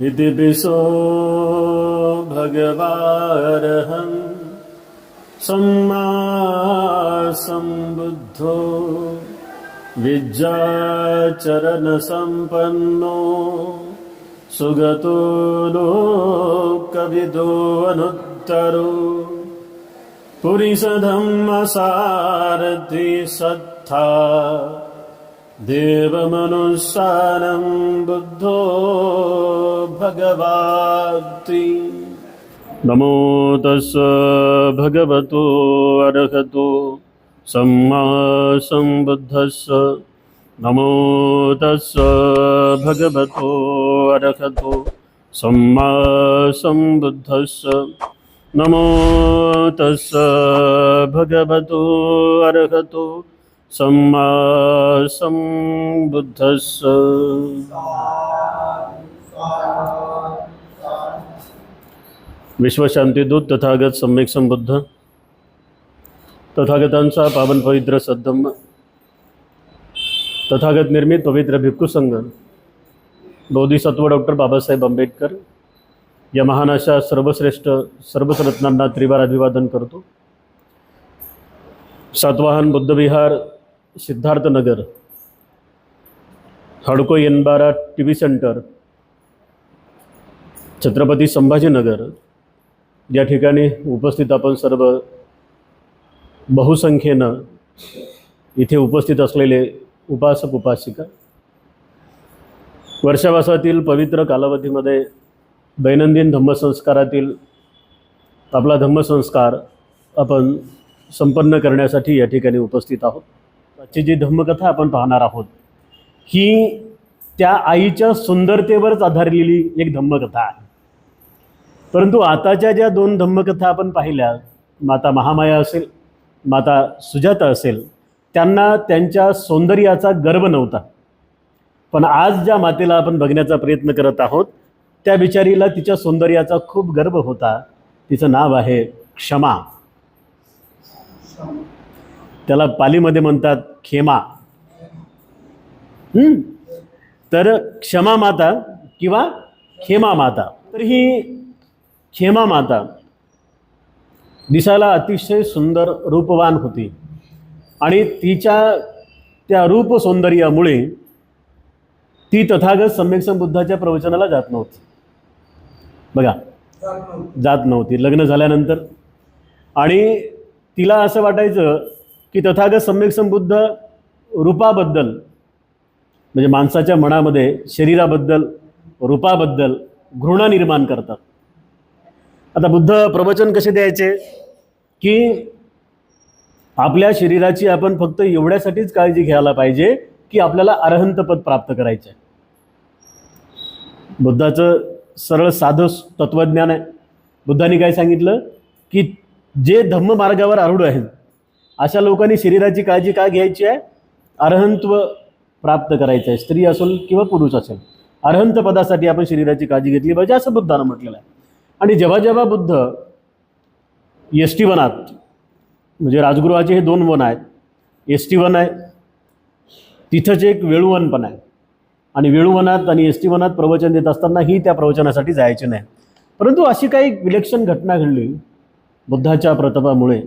विदिबिसो भगवारहन् सम्मासम्बुद्धो विद्याचरणसम्पन्नो सुगतो लोकविदो अनुत्तरो पुरिषदम् असारथि स देवमनुसारं बुद्धो भगवाति नमो तस् भगवतो अर्हतो। सम्मा सम्बुद्धस्स नमो तस् भगवतो अर्हतो। सम्मा सम्बुद्धस्स नमो तस् भगवतो अर्हतो। सम्मा सम्बुद्धस्स विश्वशांतीदूत तथागत सम्यक संबुद्ध। तथागतांचा पावन पवित्र सद्धम्म तथागत निर्मित पवित्र भिक्खू संघ। बोधिसत्व डॉक्टर बाबासाहेब आंबेडकर। या महान अशा सर्वश्रेष्ठ सर्वच रत्नांना त्रिवार अभिवादन करतो। सातवाहन बुद्धविहार सिद्धार्थनगर हडको एनबारा T V center Chhatrapati Sambhajinagar या ठिकाणी उपस्थित आपण सर्व बहुसंख्येनं इथे उपस्थित असलेले उपासक उपासिका. वर्षावासातील पवित्र कालावधीमध्ये दैनंदिन धम्मसंस्कारातील आपला धम्मसंस्कार आपण संपन्न करण्यासाठी या ठिकाणी उपस्थित आहोत. ची जी धम्मकथा आपण पाहणार आहोत ही त्या आईच्या सुंदरतेवरच आधारलेली एक धम्मकथा आहे. परंतु आताच्या ज्या दोन धम्मकथा आपण पाहिल्या माता महामाया असेल माता सुजाता असेल त्यांना त्यांच्या सौंदर्याचा गर्व नव्हता. पण आज ज्या मातेला आपण बघण्याचा प्रयत्न करत आहोत त्या बिचारीला तिच्या सौंदर्याचा खूप गर्व होता. तिचं नाव आहे क्षमा. त्याला पालीमध्ये म्हणतात खेमा. हम्म. तर क्षमा माता किंवा खेमा माता. तर ही खेमा माता दिसायला अतिशय सुंदर रूपवान होती. आणि तिच्या त्या रूप सौंदर्यामुळे ती तथागत सम्यक बुद्धाच्या प्रवचनाला जात नव्हती. बघा जात नव्हती. लग्न झाल्यानंतर. आणि तिला असं वाटायचं की तथागत सम्यक संबुद्ध रूपाबद्दल म्हणजे माणसाच्या मनामध्ये शरीराबद्दल रूपाबद्दल घृणा निर्माण करतात. आता बुद्ध प्रवचन कसे द्यायचे? की आपल्या शरीराची आपण फक्त एवढ्यासाठीच काळजी घ्यायला पाहिजे की आपल्याला अर्हंतपद प्राप्त करायचं आहे बुद्धाचं सरळ साधं तत्त्वज्ञान आहे. बुद्धाने काय सांगितलं? की जे धम्म मार्गावर आरूढ आहेत अशा लोकांनी शरीराची काळजी का घ्यायची आहे? अरहंत्व प्राप्त करायचं आहे. स्त्री असेल किंवा पुरुष असेल. अरहंत पदासाठी आपण शरीराची काळजी घेतली पाहिजे असं बुद्धानं म्हटलेलं आहे. आणि जेव्हा जेव्हा बुद्ध एस टी वनात म्हणजे राजगृहाचे हे दोन वन आहेत. एस टी वन आहे तिथंच एक वेळुवन पण आहे. आणि वेळुवनात आणि एस टी वनात प्रवचन देत असतानाही त्या प्रवचनासाठी जायचे नाही. परंतु अशी काही विलक्षण घटना घडली. बुद्धाच्या प्रतापामुळे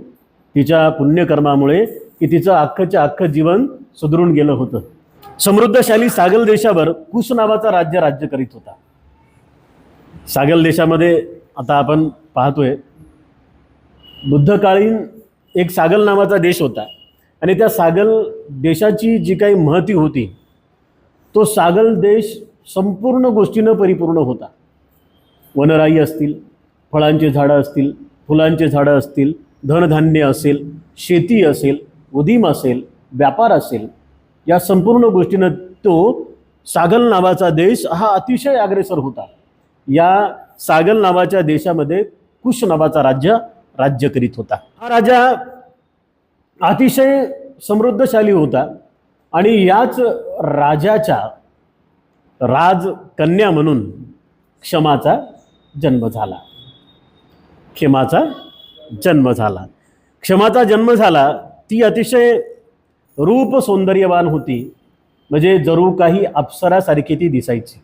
तिच्या पुण्यकर्मामुळे की तिचं अख्खच्या अख्खं जीवन सुधरून गेलं होतं. समृद्धशाली सागल देशावर कुश नावाचा राज्य राज्य करीत होता. सागल देशामध्ये आता आपण पाहतोय बुद्धकालीन एक सागल नावाचा देश होता. आणि त्या सागल देशाची जी काही महती होती तो सागल देश संपूर्ण गोष्टीनं परिपूर्ण होता. वनराई असतील फळांची झाडं असतील फुलांची झाडं असतील धनधान्य असेल शेती असेल उदीम असेल व्यापार असेल या संपूर्ण गोष्टीनं तो सागल नावाचा देश हा अतिशय अग्रेसर होता. या सागल नावाच्या देशामध्ये कुश नावाचा राज्य राज्य करीत होता. हा राजा अतिशय समृद्धशाली होता आणि याच राजाच्या राजकन्या म्हणून क्षमाचा जन्म झाला. क्षमाचा जन्म झाला. क्षमाचा जन्म झाला ती अतिशय रूप सौंदर्यवान होती. म्हणजे जरू काही अप्सरासारखी ती दिसायची.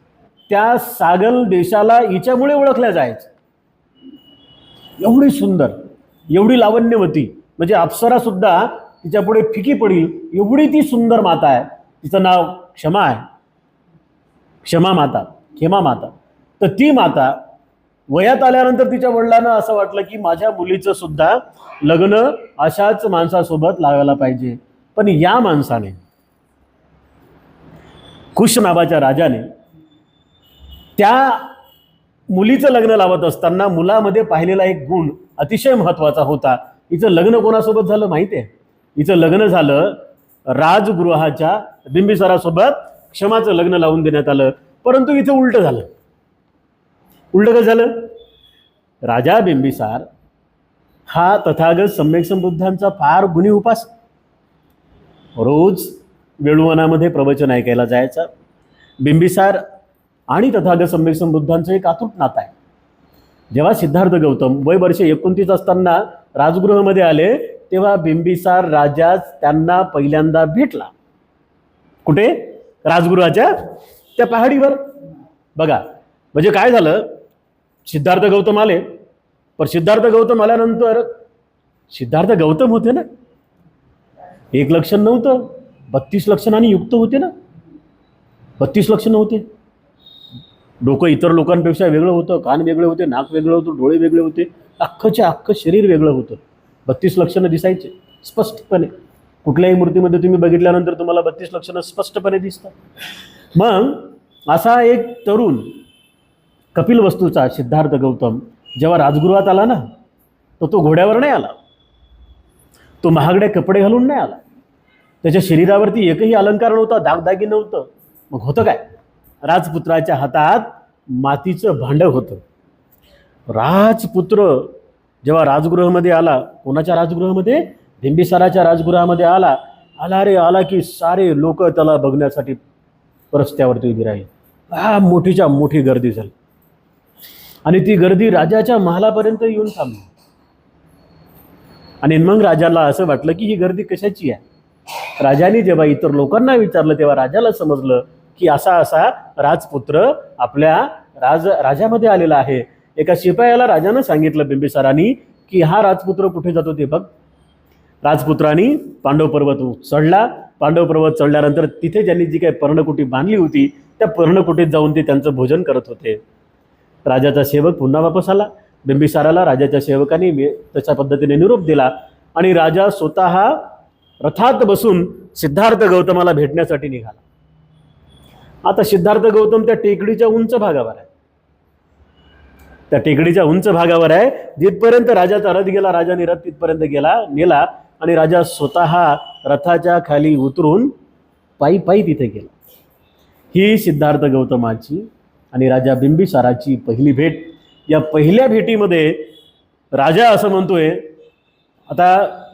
त्या सागल देशाला हिच्यामुळे ओळखल्या जायचं. एवढी सुंदर एवढी लावण्यवती म्हणजे अप्सरा सुद्धा फिकी पडील एवढी ती सुंदर माता आहे. तिचं नाव क्षमा आहे. क्षमा माता क्षमा माता. तर ती माता वयात आल्यानंतर तिच्या वडिलांना असं वाटलं की माझ्या मुलीचं सुद्धा लग्न अशाच माणसासोबत लावायला पाहिजे. पण या माणसाने कुश नावाच्या राजाने त्या मुलीचं लग्न लावत असताना मुलामध्ये पाहिलेला एक गुण अतिशय महत्त्वाचा होता. हिचं लग्न कोणासोबत झालं माहिती आहे? हिचं लग्न झालं राजगृहाच्या बिंबिसारासोबत क्षमाचं लग्न लावून देण्यात आलं. परंतु इथं उलटं झालं. उलटं कसं झालं? राजा बिंबिसार हा तथागत सम्यक संबुद्धांचा फार गुणी उपास रोज वेळुवनामध्ये प्रवचन ऐकायला जायचा. बिंबिसार आणि तथागत सम्यक संबुद्धांचं एक आतुट नातं आहे. जेव्हा सिद्धार्थ गौतम वय वर्ष एकोणतीस असताना राजगृहामध्ये आले तेव्हा बिंबिसार राजाच त्यांना पहिल्यांदा भेटला. कुठे? राजगृहाच्या त्या पहाडीवर. बघा म्हणजे काय झालं? सिद्धार्थ गौतम आले. पण सिद्धार्थ गौतम आल्यानंतर सिद्धार्थ गौतम होते ना. एक लक्षण नव्हतं. बत्तीस लक्षणांनी युक्त होते ना. बत्तीस लक्षणं होते. डोकं इतर लोकांपेक्षा वेगळं होतं. कान वेगळे होते नाक वेगळं होतं डोळे वेगळे होते. अख्खंचे अख्खं शरीर वेगळं होतं. बत्तीस लक्षणं दिसायचे स्पष्टपणे. कुठल्याही मूर्तीमध्ये तुम्ही बघितल्यानंतर तुम्हाला बत्तीस लक्षणं स्पष्टपणे दिसतात. मग असा एक तरुण कपिल वस्तूचा सिद्धार्थ गौतम जेव्हा राजगृहात आला ना तर तो घोड्यावर नाही आला. तो महागडे कपडे घालून नाही आला. त्याच्या शरीरावरती एकही अलंकार नव्हता दागदागी नव्हतं. मग होतं काय? राजपुत्राच्या हातात मातीचं भांडं होतं. राजपुत्र जेव्हा राजगृहामध्ये आला कोणाच्या राजगृहामध्ये? बिंबिसाराच्या राजगृहामध्ये आला. आला रे आला की सारे लोक त्याला बघण्यासाठी रस्त्यावरती उभी राहील. हा मोठीच्या मोठी गर्दी झाली. आणि ती गर्दी राजाच्या महालापर्यंत येऊन थांबली. आणि मग राजाला असं वाटलं की ही गर्दी कशाची आहे? राजाने जेव्हा इतर लोकांना विचारलं तेव्हा राजाला समजलं की असा असा राजपुत्र आपल्या राज राजामध्ये आलेला आहे. एका शिपायाला राजानं सांगितलं बिंबिसारांनी की हा राजपुत्र कुठे जातो ते बघ. राजपुत्रांनी पांडव पर्वत चढला. पांडव पर्वत चढल्यानंतर तिथे ज्यांनी जी काही पर्णकुटी बांधली होती त्या पर्णकुटीत जाऊन ते त्यांचं भोजन करत होते. राजाचा सेवक पुन्हा वापस आला. बिंबिसाराला राजाच्या सेवकाने तशा पद्धतीने निरोप दिला आणि राजा स्वतः रथात बसून सिद्धार्थ गौतमाला भेटण्यासाठी निघाला. आता सिद्धार्थ गौतम त्या टेकडीच्या उंच भागावर आहे. त्या टेकडीच्या उंच भागावर आहे. जिथपर्यंत राजाचा रथ गेला राजाने रथ तिथपर्यंत गेला नेला आणि राजा स्वतः रथाच्या खाली उतरून पायी पायी तिथे गेला. ही सिद्धार्थ गौतमाची आणि राजा बिंबिसाराची पहिली भेट. या पहिल्या भेटीमध्ये राजा असं म्हणतोय आता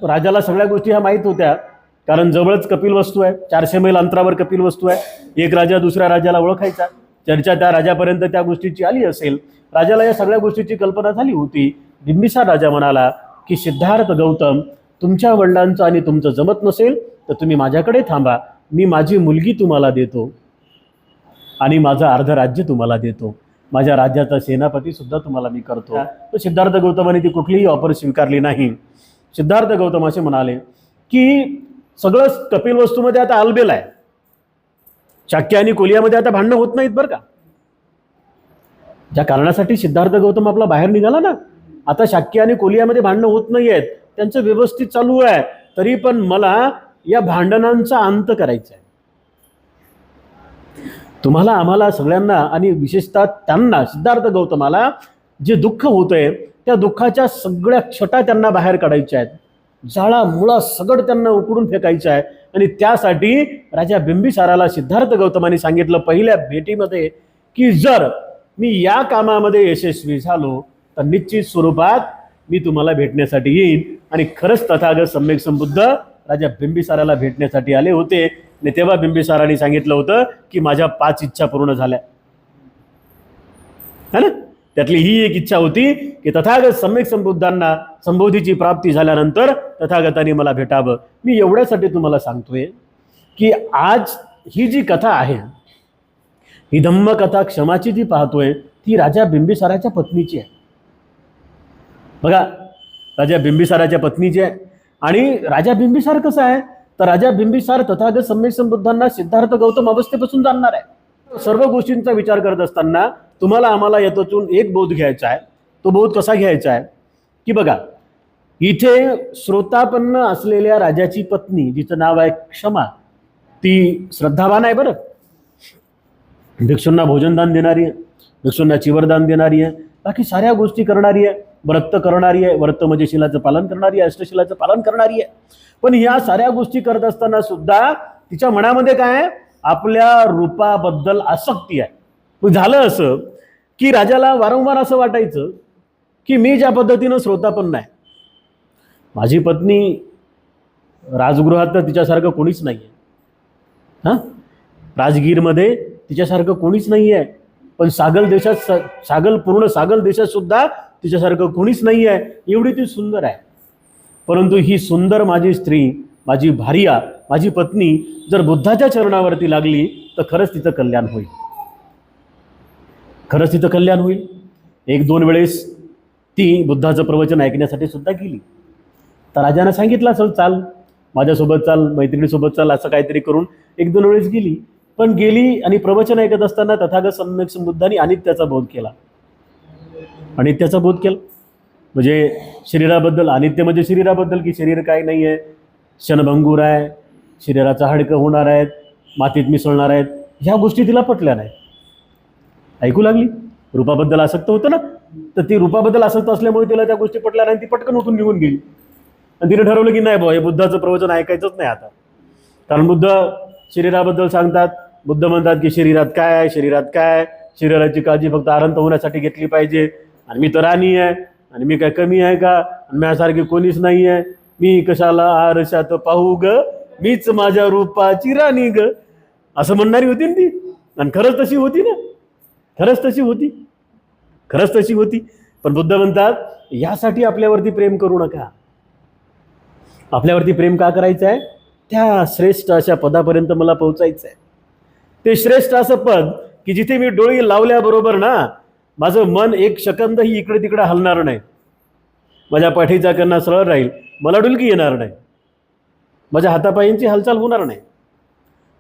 राजाला सगळ्या गोष्टी ह्या माहीत होत्या कारण जवळच कपिल वस्तू आहे चारशे मैल अंतरावर कपिल वस्तू आहे एक राजा दुसऱ्या राजाला ओळखायचा चर्चा त्या राजापर्यंत त्या गोष्टीची आली असेल. राजाला या सगळ्या गोष्टीची कल्पना झाली होती. बिंबिसार राजा म्हणाला की सिद्धार्थ गौतम तुमच्या वडिलांचं आणि तुमचं जमत नसेल तर तुम्ही माझ्याकडे थांबा. मी माझी मुलगी तुम्हाला देतो. आणि माझं अर्ध राज्य तुम्हाला देतो. माझ्या राज्याचा सेनापती सुद्धा तुम्हाला मी करतो. तर सिद्धार्थ गौतमाने ती कुठलीही ऑफर स्वीकारली नाही. सिद्धार्थ गौतम असे म्हणाले की सगळं कपिल वस्तूमध्ये आता आलबेल आहे. शाक्य आणि कोलियामध्ये आता भांडणं होत नाहीत बरं का? ज्या कारणासाठी सिद्धार्थ गौतम आपला बाहेर निघाला ना आता शाक्य आणि कोलियामध्ये भांडणं होत नाही आहेत. त्यांचं व्यवस्थित चालू आहे. तरी पण मला या भांडणांचा अंत करायचा आहे. तुम्हाला आम्हाला सगळ्यांना आणि विशेषतः त्यांना सिद्धार्थ गौतमाला जे दुःख होतंय त्या दुःखाच्या सगळ्या छटा त्यांना बाहेर काढायच्या आहेत. जाळा मुळा सगळ त्यांना उकडून फेकायचं आहे. आणि त्यासाठी राजा बिंबिसाराला सिद्धार्थ गौतमाने सांगितलं पहिल्या भेटीमध्ये की जर मी या कामामध्ये यशस्वी झालो तर निश्चित स्वरूपात मी तुम्हाला भेटण्यासाठी येईन. आणि खरंच तथागत सम्यक संबुद्ध राजा बिंबिसाराला भेटण्यासाठी आले होते. आणि तेव्हा बिंबिसाराने सांगितलं होतं की माझ्या पाच इच्छा पूर्ण झाल्या. है ना? त्यातली ही एक इच्छा होती की तथागत सम्यक संबुद्धांना संबोधीची प्राप्ती झाल्यानंतर तथागताने मला भेटावं. मी एवढ्यासाठी तुम्हाला सांगतोय की आज ही जी कथा आहे ही धम्मकथा क्षमाची जी पाहतोय ती राजा बिंबिसाराच्या पत्नीची आहे. बघा राजा बिंबिसाराच्या पत्नीची आहे. आणि राजा बिंबिसार कसं आहे? तर राजा बिंबिसार तथागत सम्यक संबुद्धांना सिद्धार्थ गौतम अवस्थेपासून जाणणार आहे. सर्व गोष्टींचा विचार करत असताना तुम्हाला आम्हाला याच्यातून एक बोध घ्यायचा आहे. तो बोध कसा घ्यायचा आहे? की बघा इथे श्रोतापन्न असलेल्या राजाची पत्नी जिचं नाव आहे क्षमा ती श्रद्धावान आहे बरं. भिक्षूंना भोजनदान देणारी आहे भिक्षूंना चिवरदान देणारी आहे बाकी साऱ्या गोष्टी करणारी आहे. व्रत करणारी आहे व्रत म्हणजे शिलाचं पालन करणारी आहे अष्टशिलाचं पालन करणारी आहे. पण ह्या साऱ्या गोष्टी करत असताना सुद्धा तिच्या मनामध्ये काय आपल्या रूपाबद्दल आसक्ती आहे. मग झालं असं की राजाला वारंवार असं वाटायचं की मी ज्या पद्धतीनं श्रोतापन्न आहे माझी पत्नी राजगृहात तर तिच्यासारखं कोणीच नाही आहे हां? राजगीरमध्ये तिच्यासारखं कोणीच नाही आहे पण सागल देशात स- सागल पूर्ण सागल देशात सुद्धा तिच्यासारखं कोणीच नाही आहे एवढी ती सुंदर आहे. परंतु ही सुंदर माझी स्त्री माझी भार्या माझी पत्नी जर बुद्धाच्या चरणावरती लागली तर खरंच तिचं कल्याण होईल. खरंच तिचं कल्याण होईल. एक दोन वेळेस ती बुद्धाचं प्रवचन ऐकण्यासाठी सुद्धा गेली. तर राजानं सांगितलं असं चाल. माझ्यासोबत चाल मैत्रिणीसोबत चाल असं काहीतरी करून एक दोन वेळेस गेली. पण गेली आणि प्रवचन ऐकत असताना तथागत सम्यक बुद्धांनी अनित्याचा बोध केला. अनित्याचा बोध केला. म्हणजे शरीराबद्दल अनित्य म्हणजे शरीराबद्दल की शरीर काय नाही आहे. क्षणभंगूर आहे शरीराचं हाडकं होणार आहेत मातीत मिसळणार आहेत. ह्या गोष्टी तिला पटल्या नाही. ऐकू लागली? रूपाबद्दल आसक्त होतं ना? तर ती रूपाबद्दल आसक्त असल्यामुळे तिला त्या गोष्टी पटल्या नाही ती पटकन उठून निघून गेली. आणि तिने ठरवलं की नाही बुवा हे बुद्धाचं प्रवचन ऐकायचंच नाही आता. कारण बुद्ध शरीराबद्दल सांगतात. बुद्ध म्हणतात की शरीरात काय आहे? शरीरात काय आहे? शरीराची काळजी फक्त आरंत होण्यासाठी घेतली पाहिजे. आणि मी तर राणी आहे. आणि मी काय कमी आहे का? आणि माझ्यासारखी कोणीच नाही आहे. मी कशाला आरशात पाहू ग? मीच माझ्या रूपाची राणी ग. असं म्हणणारी होती ना ती. आणि खरंच तशी होती ना. खरंच तशी होती. खरंच तशी होती. पण बुद्ध म्हणतात यासाठी आपल्यावरती प्रेम करू नका. आपल्यावरती प्रेम का करायचं आहे त्या श्रेष्ठ अशा पदापर्यंत मला पोहोचायचं आहे ते श्रेष्ठ असं पद की जिथे मी डोळी लावल्याबरोबर ना माझं मन एक सेकंदही इकडे तिकडे हलणार नाही. माझ्या पाठीचा कन्ना सरळ राहील. मला डुलकी येणार नाही. माझ्या हातापायींची हालचाल होणार नाही.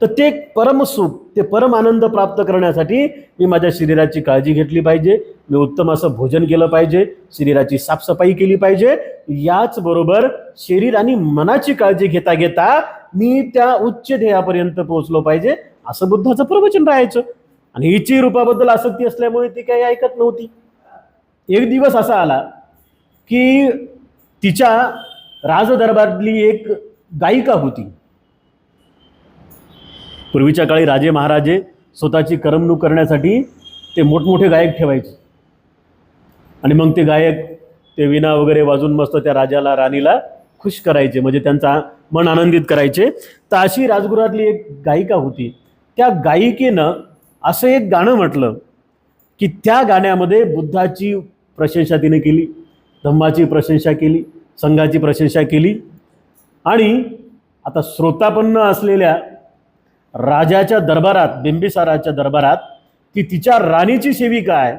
तर ते परमसुख ते परम आनंद प्राप्त करण्यासाठी मी माझ्या शरीराची काळजी घेतली पाहिजे. मी उत्तम असं भोजन केलं पाहिजे. शरीराची साफसफाई केली पाहिजे. याचबरोबर शरीर आणि मनाची काळजी घेता घेता मी त्या उच्च ध्येयापर्यंत पोहोचलो पाहिजे. असं बुद्धाचं प्रवचन राहायचं. आणि हिची रूपाबद्दल आसक्ती असल्यामुळे ती काही ऐकत नव्हती. एक दिवस असा आला की तिच्या राजदरबारातली एक गायिका होती. पूर्वीच्या काळी राजे महाराजे स्वतःची करमणूक करण्यासाठी ते मोठमोठे गायक ठेवायचे. आणि मग ते गायक ते विणा वगैरे वाजून मस्त त्या राजाला राणीला खुश करायचे म्हणजे त्यांचा मन आनंदित करायचे. तर अशी राजगृहातली एक गायिका होती. त्या गायिकेनं असं एक गाणं म्हटलं की त्या गाण्यामध्ये बुद्धाची प्रशंसा तिने केली धम्माची प्रशंसा केली संघाची प्रशंसा केली आणि आता श्रोतापन्न असलेल्या राजाच्या दरबारात बिंबिसाराच्या दरबारात ती तिच्या राणीची सेविका आहे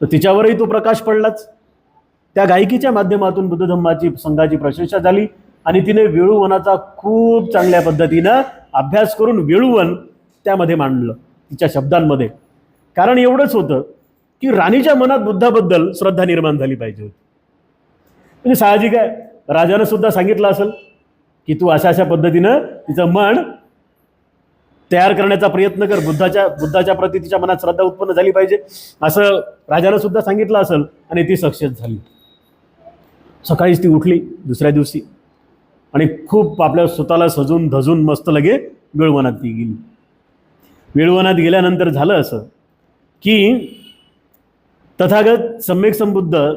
तर तिच्यावरही तो प्रकाश पडलाच. त्या गायकीच्या माध्यमातून बुद्धधम्माची संघाची प्रशंसा झाली आणि तिने वेळूवनाचा खूप चांगल्या पद्धतीनं अभ्यास करून वेळूवन त्यामध्ये मांडलं तिच्या शब्दांमध्ये. कारण एवढंच होतं की राणीच्या मनात बुद्धाबद्दल श्रद्धा निर्माण झाली पाहिजे होती. म्हणजे साहजिक आहे. राजानं सुद्धा सांगितलं असेल की तू अशा अशा पद्धतीनं तिचं मन तयार करण्याचा प्रयत्न कर. बुद्धाच्या बुद्धाच्या प्रती तिच्या मनात श्रद्धा उत्पन्न झाली पाहिजे. असं राजानं सुद्धा सांगितलं असेल आणि ती सक्सेस झाली. सकाळीच ती उठली दुसऱ्या दिवशी. आणि खूप आपल्या स्वतःला सजून धजून मस्त लगे वेळवनात ती गेली. वेळवनात गेल्यानंतर झालं असं. की तथागत सम्यक संबुद्ध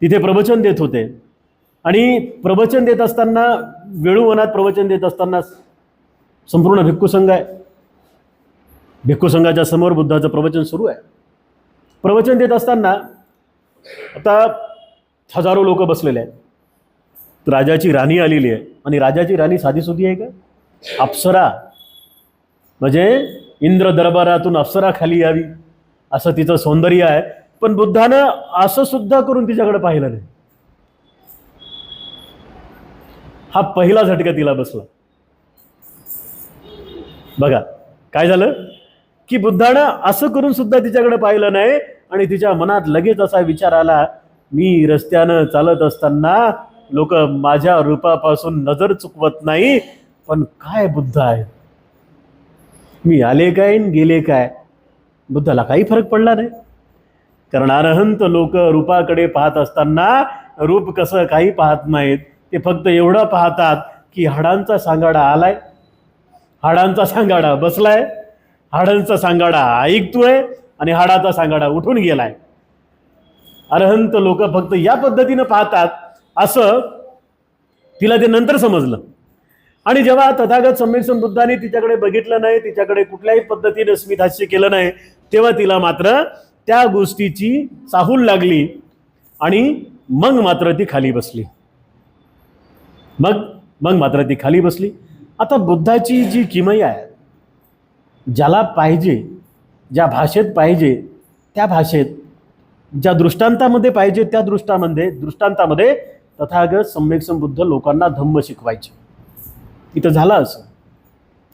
तिथे प्रवचन देत होते. आणि प्रवचन देत असताना वेळूवनात प्रवचन देत असताना संपूर्ण भिक्खू संघ आहे. भिक्खू संघाच्या समोर बुद्धाचं प्रवचन सुरू आहे. प्रवचन देत असताना आता हजारो लोक बसलेले आहेत. राजाची राणी आलेली आहे. आणि राजाची राणी साधीसुधी आहे का? अप्सरा. म्हणजे इंद्र दरबारातून अप्सरा खाली यावी असं तिचं सौंदर्य आहे. पण बुद्धानं असं सुद्धा करून तिच्याकडे पाहिलं नाही. हा पहिला झटका तिला बसला. बघा काय झालं? की बुद्धानं असं करून सुद्धा तिच्याकडे पाहिलं नाही आणि तिच्या मनात लगेच असा विचार आला मी रस्त्यानं चालत असताना लोक माझ्या रूपापासून नजर चुकवत नाही पण काय बुद्ध आहे मी आले काय गेले काय? बुद्धाला काही फरक पडला नाही. कारण अरहंत लोक रूपाकडे पाहत असताना रूप कसं काही पाहत नाहीत. ते फक्त एवढं पाहतात की हाडांचा सांगाडा आलाय. हाडांचा सांगाडा बसलाय. हाडांचा सांगाडा ऐकतोय आणि हाडाचा सांगाडा उठून गेलाय. अरहंत लोक फक्त या पद्धतीनं पाहतात. असं तिला ते नंतर समजलं. आणि जेव्हा तथागत सम्यक बुद्धाने तिच्याकडे बघितलं नाही तिच्याकडे कुठल्याही पद्धतीने स्मितहास्य केलं नाही तेव्हा तिला मात्र त्या गोष्टीची चाहूल लागली आणि मग मात्र ती खाली बसली. मग मग मात्र ती खाली बसली. आता बुद्धाची जी किमया आहे ज्याला पाहिजे ज्या भाषेत पाहिजे त्या भाषेत ज्या दृष्टांतामध्ये पाहिजे त्या दृष्टामध्ये दृष्टांतामध्ये तथागत सम्यक बुद्ध लोकांना धम्म शिकवायचे. इथं झालं असं.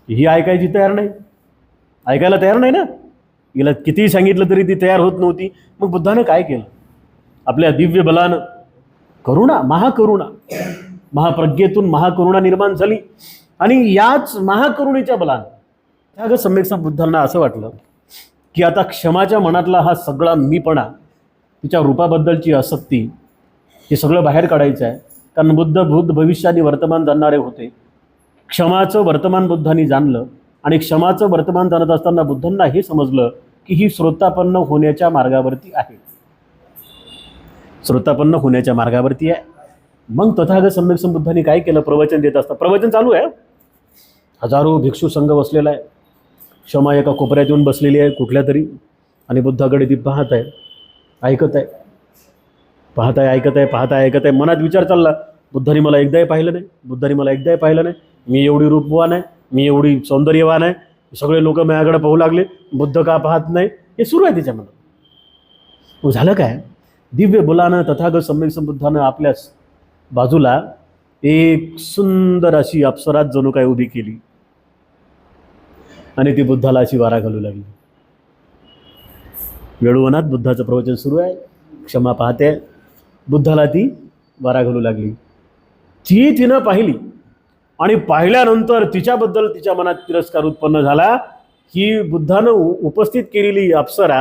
ही ऐकायची तयार नाही. ऐकायला तयार नाही ना? हिला कितीही सांगितलं तरी ती तयार होत नव्हती. मग बुद्धानं काय केलं? आपल्या दिव्य बलानं करुणा महाकरुणा महाप्रज्ञेतून महाकरुणा निर्माण झाली. आणि याच महाकरुणेच्या बलानं त्याग सम्यक्सा बुद्धांना असं वाटलं की आता क्षमाच्या मनातला हा सगळा मीपणा तिच्या रूपाबद्दलची आसक्ती हे सगळं बाहेर काढायचं आहे. कारण बुद्ध भूत भविष्य आणि वर्तमान जाणणारे होते. क्षमाचं वर्तमान बुद्धांनी जाणलं आणि क्षमाचं वर्तमान जाणत असताना बुद्धांना हे समजलं की ही श्रोतापन्न होण्याच्या मार्गावरती आहे. श्रोतापन्न होण्याच्या मार्गावरती आहे. मग तथागत सम्यक संबुद्धांनी काय केलं? प्रवचन देत असतं प्रवचन चालू आहे. हजारो भिक्षू संघ बसलेला आहे. क्षमा एका कोपऱ्यात येऊन बसलेली आहे कुठल्या तरी. आणि बुद्धाकडे ती पाहत आहे. ऐकत आहे. पाहत आहे ऐकत आहे पाहत आहे ऐकत आहे. मनात विचार चालला. बुद्धाने मला एकदाही पाहिलं नाही. बुद्धाने मला एकदाही पाहिलं नाही. मी एवढी रूपवान आहे मी एवढी सौंदर्यवान आहे सगळे लोक माझ्याकडे पाहू लागले बुद्ध का पाहत नाही हे सुरू आहे त्याच्यामध्ये मग झालं काय? दिव्य बुलानं तथागत सम्यक बुद्धानं आपल्या बाजूला एक सुंदर अशी अप्सरात जणू काय उभी केली. आणि ती बुद्धाला अशी वारा घालू लागली. वेळुवनात बुद्धाचं प्रवचन सुरू आहे क्षमा पाहते. बुद्धाला ती वारा घालू लागली. ती तिनं पाहिली. आणि पाहिल्यानंतर तिच्याबद्दल तिच्या मनात तिरस्कार उत्पन्न झाला. ही बुद्धानं उपस्थित केलेली अप्सरा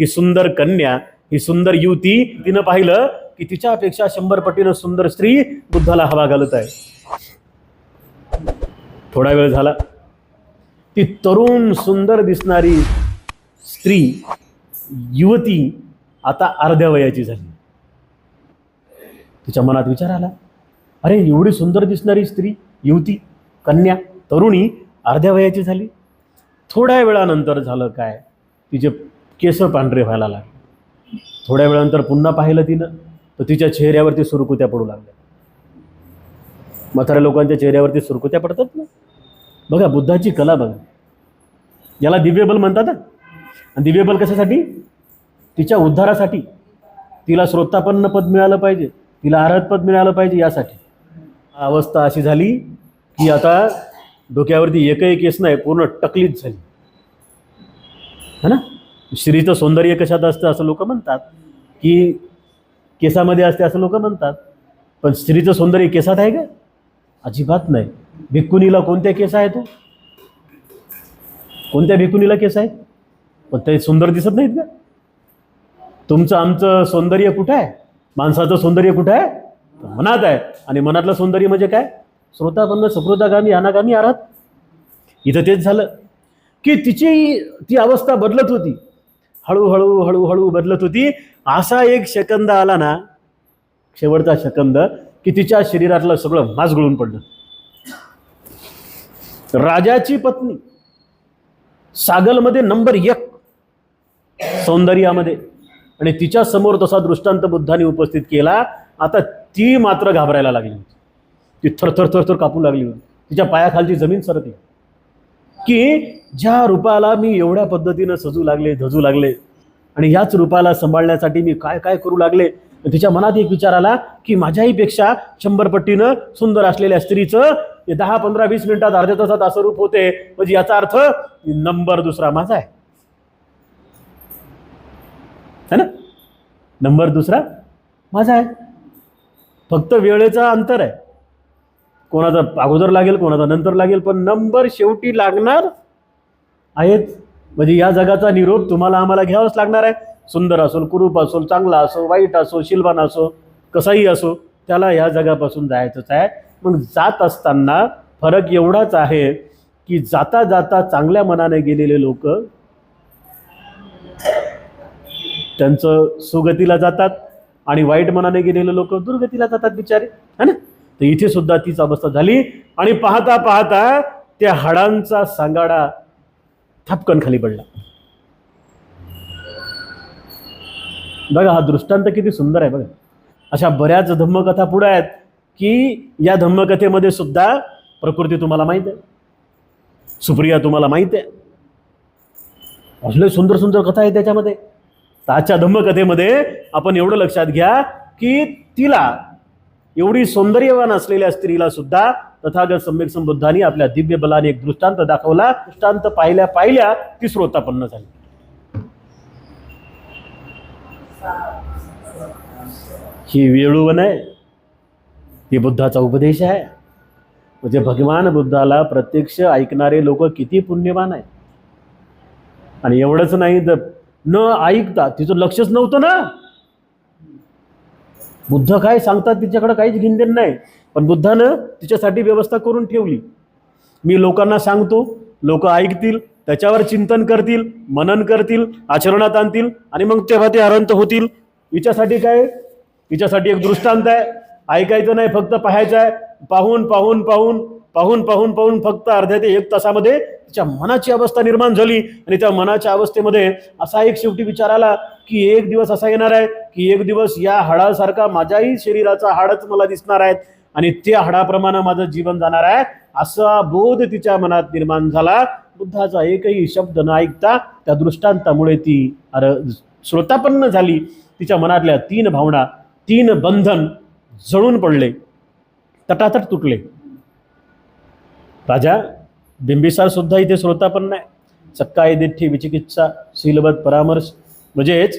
ही सुंदर कन्या ही सुंदर युवती तिनं पाहिलं की तिच्यापेक्षा शंभर पटीनं सुंदर स्त्री बुद्धाला हवा घालत आहे. थोडा वेळ झाला. ती तरुण सुंदर दिसणारी स्त्री युवती आता अर्ध्या वयाची झाली. तिच्या मनात विचार आला. अरे एवढी सुंदर दिसणारी स्त्री युवती कन्या तरुणी अर्ध्या वयाची झाली. थोड्या वेळानंतर झालं काय? तिचे केस पांढरे व्हायला लागले. थोड्या वेळानंतर पुन्हा पाहिलं तिनं तर तिच्या चेहऱ्यावरती सुरकुत्या पडू लागल्या. म्हाताऱ्या लोकांच्या चेहऱ्यावरती सुरकुत्या पडतात ना? बघा बुद्धाची कला बघा. याला दिव्यबल म्हणतात आणि दिव्यबल कशासाठी? तिच्या उद्धारासाठी. तिला श्रोतापन्न पद मिळालं पाहिजे. तिला आराधपद पद मिळालं पाहिजे यासाठी. अवस्था अशी झाली की आता डोक्यावरती एकही केस नाही पूर्ण टकलीच झाली. है ना? स्त्रीचं सौंदर्य कशात असतं असं लोक म्हणतात. की केसामध्ये असते असं लोक म्हणतात. पण स्त्रीचं सौंदर्य केसात आहे का? अजिबात नाही. भिक्कुनीला कोणत्या केस आहे तो हो? कोणत्या भिकुनीला केस आहेत? पण ते सुंदर दिसत नाहीत का? तुमचं आमचं सौंदर्य कुठं आहे? माणसाचं सौंदर्य कुठं आहे? मनात आहे. आणि मनातलं सौंदर्य म्हणजे काय? श्रोतापन्न सुकृतागामी अनागामी आहात इथं तेच झालं. की तिची ती अवस्था बदलत होती. हळूहळू हळूहळू बदलत होती. असा एक शकंद आला ना शेवटचा शकंद की तिच्या शरीरातलं सगळं मास गळून पडलं. राजाची पत्नी सागलमध्ये नंबर एक सौंदर्यामध्ये. आणि तिच्या समोर तसा दृष्टांत बुद्धाने उपस्थित केला. आता ती मात्र घाबरायला लागली. होती ती थरथर थरथर कापू लागली तिच्या पायाखालची जमीन सरकली. की ज्या रूपाला मी एवढ्या पद्धतीनं सजू लागले धजू लागले आणि ह्याच रूपाला सांभाळण्यासाठी मी काय काय करू लागले तिच्या मनात एक विचार आला की माझ्याही शंभर पट्टीनं सुंदर असलेल्या स्त्रीचं हे दहा पंधरा वीस मिनिटात अर्ध्या तासात असं रूप होते. म्हणजे याचा अर्थ नंबर दुसरा माझा आहे. है ना? नंबर दुसरा माझा आहे. फक्त वेळेचा अंतर आहे. कोणाचा अगोदर लागेल कोणाचा नंतर लागेल पण नंबर शेवटी लागणार आहेत. म्हणजे या जगाचा निरोप तुम्हाला आम्हाला घ्यावाच लागणार आहे. सुंदर असो कुरूप असो चांगला असो वाईट असो शिलवान असो कसाही असो त्याला या जगापासून जायचंच आहे. मग जात असताना फरक एवढाच आहे की जाता जाता चांगल्या मनाने गेलेले लोक त्यांचं सुगतीला जातात आणि वाईट मनाने गेलेले लोक दुर्गतीला जातात बिचारे. है ना? तर इथे सुद्धा तीच अवस्था झाली. आणि पाहता पाहता त्या हाडांचा सांगाडा थपकन खाली पडला. बघा हा दृष्टांत किती सुंदर आहे बघा. अशा बऱ्याच धम्मकथा पुढे आहेत की या धम्मकथेमध्ये सुद्धा प्रकृती तुम्हाला माहीत आहे. सुप्रिया तुम्हाला माहीत आहे. असले सुंदर सुंदर कथा आहे त्याच्यामध्ये. तर आजच्या धम्मकथेमध्ये आपण एवढं लक्षात घ्या की तिला एवढी सौंदर्यवान असलेल्या स्त्रीला सुद्धा तथागत सम्यक संबुद्धांनी आपल्या दिव्य बलाने एक दृष्टांत दाखवला. दृष्टांत पाहिल्या पाहिल्या ती श्रोतापन्न झाली. ही वेळूवन आहे. ही बुद्धाचा उपदेश आहे. म्हणजे भगवान बुद्धाला प्रत्यक्ष ऐकणारे लोक किती पुण्यवान आहे आणि एवढंच नाही तर न ऐकता तिचं लक्षच नव्हतं ना. बुद्ध काय सांगतात तिच्याकडे काहीच घेणदेण नाही. पण बुद्धानं तिच्यासाठी व्यवस्था करून ठेवली. मी लोकांना सांगतो लोक ऐकतील त्याच्यावर चिंतन करतील मनन करतील आचरणात आणतील आणि मग तेव्हा ते अरंत होतील. हिच्यासाठी काय? हिच्यासाठी एक दृष्टांत आहे. ऐकायचं नाही फक्त पाहायचं आहे. पाहून पाहून पाहून पाहून पाहून पाहून फक्त अर्ध्या ते एक तासामध्ये तिच्या मनाची अवस्था निर्माण झाली. आणि त्या मनाच्या अवस्थेमध्ये असा एक शेवटी विचार आला की एक दिवस असा येणार आहे की एक दिवस या हाडासारखा माझ्याही शरीराचा हाडच मला दिसणार आहेत आणि त्या हाडाप्रमाणे माझं जीवन जाणार आहे. असा बोध तिच्या मनात निर्माण झाला. बुद्धाचा एकही शब्द न ऐकता त्या दृष्टांतामुळे ती अर श्रोतापन्न झाली. तिच्या मनातल्या तीन भावना तीन बंधन जळून पडले. तटातट तुटले. राजा बिंबिसार सुद्धा इथे पण नाही. सक्काय दिठ्ठी विचिकित्सा शीलबद्ध परामर्श. म्हणजेच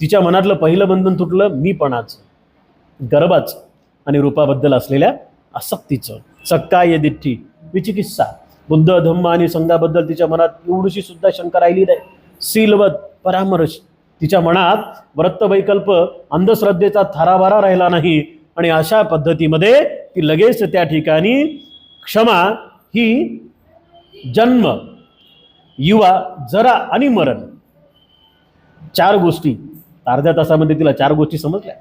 तिच्या मनातलं पहिलं बंधन तुटलं मीपणाचं गर्भाचं आणि रूपाबद्दल असलेल्या आसक्तीचं. सक्काय दिठ्ठी विचिकित्सा. बुद्ध धम्म आणि संघाबद्दल तिच्या मनात एवढीशी सुद्धा शंका राहिली नाही. सीलवत परामर्श. तिच्या मनात व्रतवैकल्प अंधश्रद्धेचा थारावारा राहिला नाही. आणि अशा पद्धतीमध्ये ती लगेच त्या ठिकाणी क्षमा ही जन्म युवा जरा आणि मरण. चार गोष्टी. अर्ध्या तासामध्ये तिला चार गोष्टी समजल्या.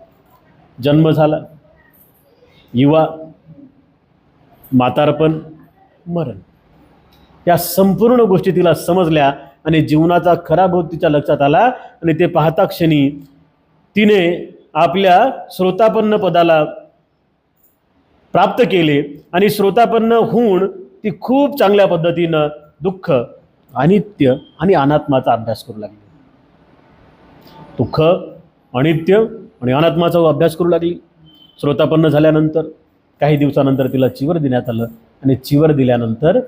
जन्म झाला युवा म्हातारपण मरण. या संपूर्ण गोष्टी तिला समजल्या आणि जीवनाचा खरा बोध तिच्या लक्षात आला आणि ते पाहता क्षणी तिने आपल्या श्रोतापन्न पदाला प्राप्त केले आणि श्रोतापन्न होऊन ती खूप चांगल्या पद्धतीनं दुःख अनित्य आणि अनात्माचा अभ्यास करू लागली. दुःख अनित्य आणि अनात्माचा अभ्यास करू लागली. श्रोतापन्न झाल्यानंतर काही दिवसानंतर तिला चिवर देण्यात आलं आणि चिवर दिल्यानंतर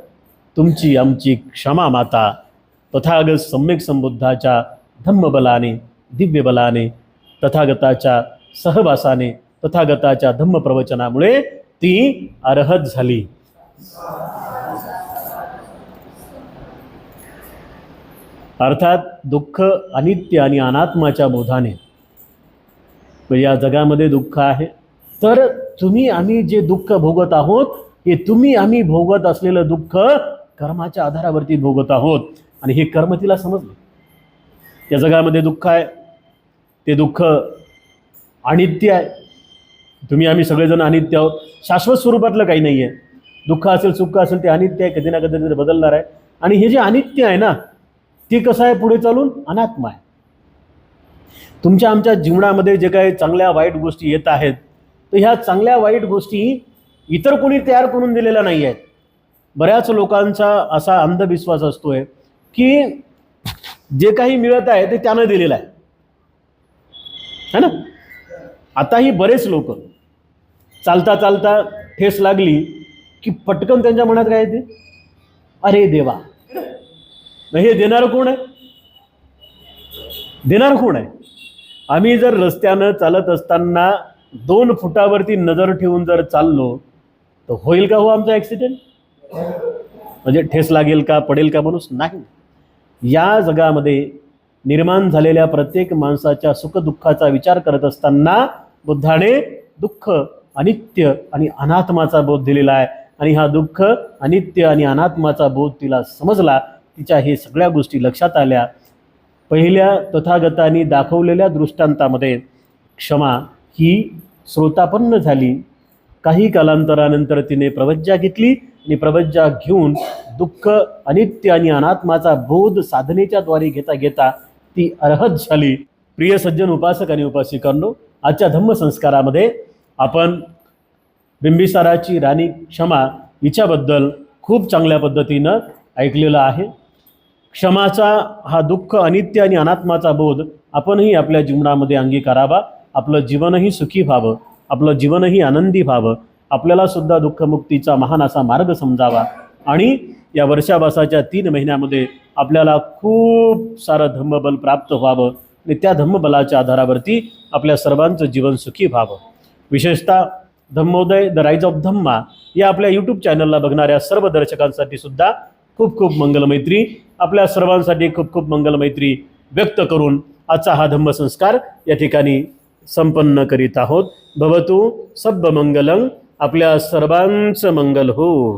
तुमची आमची क्षमा माता तथागत सम्यक संबुद्धाच्या धम्मबलाने दिव्यबलाने तथागताच्या सहवासाने तथागताच्या धम्म प्रवचनामुळे ती अर्हत झाली. अर्थात दुःख अनित्य आणि अनात्माच्या बोधाने. म्हणजे या जगामध्ये दुःख आहे. तर तुम्ही आम्ही जे दुःख भोगत आहोत हे तुम्ही आम्ही भोगत असलेलं दुःख कर्माच्या आधारावरती भोगत आहोत. आणि हे कर्म तिला समजलं. या जगामध्ये दुःख आहे. ते दुःख अनित्य आहे. तुम्ही आम्ही सगळेजण अनित्य आहोत. शाश्वत स्वरूपातलं काही नाही आहे दुःख असेल सुख असेल ते अनित्य आहे कधी ना कधी तरी बदलणार आहे. आणि हे जे अनित्य आहे ना ते कसं आहे पुढे चालून? अनात्मा आहे. तुमच्या आमच्या जीवनामध्ये जे काही चांगल्या वाईट गोष्टी येत आहेत तर ह्या चांगल्या वाईट गोष्टी इतर कोणी तयार करून दिलेल्या नाही आहेत. बऱ्याच लोकांचा असा अंधविश्वास असतोय की जे काही मिळत आहे ते त्यानं दिलेलं आहे. है ना? आताही बरेच लोक चालता चालता ठेस लागली की पटकन त्यांच्या मनात काय येते? अरे देवा. हे देणार कोण आहे? देणार कोण आहे? आम्ही जर रस्त्यानं चालत असताना दोन फुटावरती नजर ठेवून जर चाललो तर होईल का हो आमचा ॲक्सिडेंट म्हणजे ठेस लागेल का पडेल का माणूस? नाही. या जगामध्ये निर्माण झालेल्या प्रत्येक माणसाच्या सुखदुःखाचा विचार करत असताना बुद्धाने दुःख अनित्य आणि अनात्माचा बोध दिलेला आहे. आणि हा दुःख अनित्य आणि अनात्माचा बोध तिला समजला. तिच्या हे सगळ्या गोष्टी लक्षात आल्या. पहिल्या तथागतांनी दाखवलेल्या दृष्टांतामध्ये क्षमा ही श्रोतापन्न झाली. काही कालांतरानंतर तिने प्रवज्जा घेतली आणि प्रवज्जा घेऊन दुःख अनित्य आणि अनात्माचा बोध साधनेच्या द्वारे घेता घेता ती अर्हत झाली. प्रिय सज्जन उपासक आणि उपासिकांनो आजच्या धम्मसंस्कारामध्ये आपण बिंबिसाराची राणी क्षमा हिच्याबद्दल खूप चांगल्या पद्धतीनं ऐकलेलं आहे. क्षमाचा हा दुःख अनित्य आणि अनात्माचा बोध आपणही आपल्या जीवनामध्ये अंगीकारावा. आपलं जीवनही सुखी व्हावं. आपलं जीवनही आनंदी व्हावं. आपल्याला सुद्धा दुःखमुक्तीचा महान असा मार्ग समजावा. आणि या वर्षावासाच्या तीन महिन्यामध्ये आपल्याला खूप सारं धम्मबल प्राप्त व्हावं आणि त्या धम्मबलाच्या आधारावरती आपल्या सर्वांचं जीवन सुखी व्हावं. विशेषतः Dhammoday the rise of Dhamma या आपल्या यूट्यूब चॅनलला बघणाऱ्या सर्व दर्शकांसाठी सुद्धा खूप खूप मंगलमैत्री. आपल्या सर्वांसाठी खूप खूप मंगलमैत्री व्यक्त करून आजचा हा धम्मसंस्कार या ठिकाणी संपन्न करीत आहोत. भवतु सब्ब मंगलं आपल्या सर्वांचं मंगल हो.